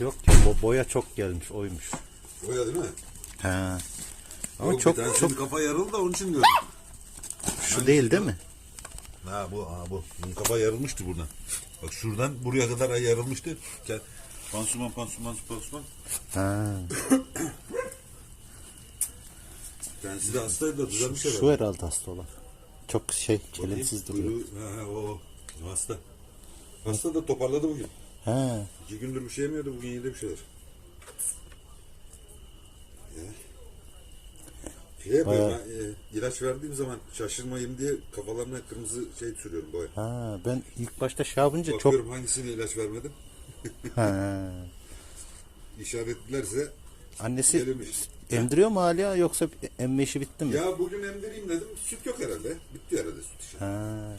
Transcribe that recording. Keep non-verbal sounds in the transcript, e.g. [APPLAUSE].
Yok ya bo- boya çok gelmiş oymuş. Boya değil mi? He. Ama Yok, çok bir çok kafa yarıldı da onun için diyorum. şu değil değil mi? Ha bu, ha bu. Bunun kafa yarılmıştı buradan. Bak şuradan buraya kadar yarılmıştı. Gel. Pansuman, pansuman, pansuman. Ha. Kendisi de hastaydı da düzelmiş herhalde. Şu herhalde hasta olan. Çok şey Bakayım, çelimsiz duruyor. Ha, o. Hasta. Hasta da toparladı bugün. He. İki gündür bir şey yemiyordu. Bugün yedi bir şeyler. Ya. Şey yapıyorum, Bayağı- ben, e, ilaç verdiğim zaman şaşırmayayım diye kafalarına kırmızı şey sürüyorum boya. Ha ben ilk başta şey yapınca çok Bakıyorum hangisine ilaç vermedim. [LAUGHS] ha. İşaretlerse Annesi Verilmiş. emdiriyor mu hala yoksa emme işi bitti mi? ya bugün emdireyim dedim. Süt yok herhalde. Bitti herhalde süt işi. Ha.